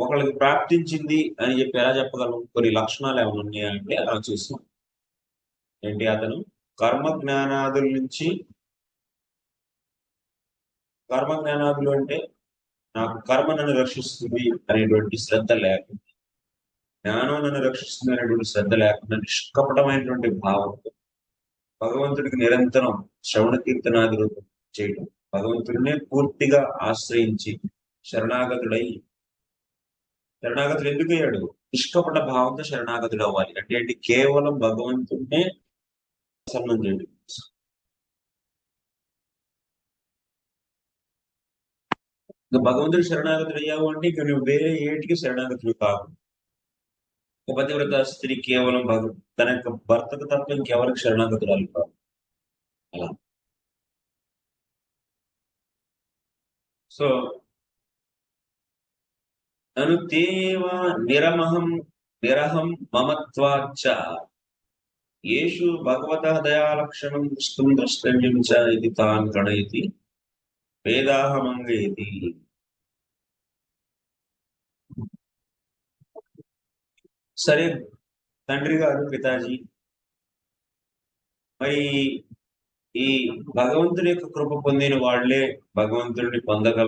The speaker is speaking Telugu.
ఒకళ్ళకి ప్రాప్తించింది అని చెప్పి ఎలా చెప్పగలం? కొన్ని లక్షణాలు ఏమైనా ఉన్నాయా అంటే అలా చూస్తాం. ఏంటి అతను? కర్మ జ్ఞానాదుల నుంచి కర్మ జ్ఞానాదులు అంటే నాకు కర్మ నన్ను రక్షిస్తుంది అనేటువంటి శ్రద్ధ లేకుండా జ్ఞానం నన్ను రక్షిస్తుంది అనేటువంటి శ్రద్ధ లేకుండా నిష్కపటమైనటువంటి భావంతో భగవంతుడికి నిరంతరం శ్రవణ కీర్తనాది రూపం చేయడం భగవంతుడినే పూర్తిగా ఆశ్రయించి శరణాగతుడై శరణాగతుడు ఎందుకు అయ్యాడు నిష్కపట భావంతో శరణాగతుడు అవ్వాలి. అంటే ఏంటి? కేవలం భగవంతుడినే ప్రసన్నం చేయడం. ఇంకా భగవంతుడు శరణాగతుడు అయ్యావు అంటే ఇక నువ్వు వేరే ఏటికి శరణాగతుడు కావు. ఒక పతివ్రత స్త్రీ కేవలం భగ తన యొక్క భర్తకు తప్ప ఇంకెవరికి శరణాగతురాలు కావు అలా. సో నను తేవ నిరమహం నిరహం మమత్వాచ్చ. యేషు భగవత దయాలక్షణం దృష్టం ద్రష్టవ్యం చ ఇది తాన్ గణయతి వేదాహమంగేతి సరే తండ్రి గారు పితాజీ. మరి ఈ భగవంతుని యొక్క కృప పొందిన వాళ్ళే భగవంతుడిని పొందగల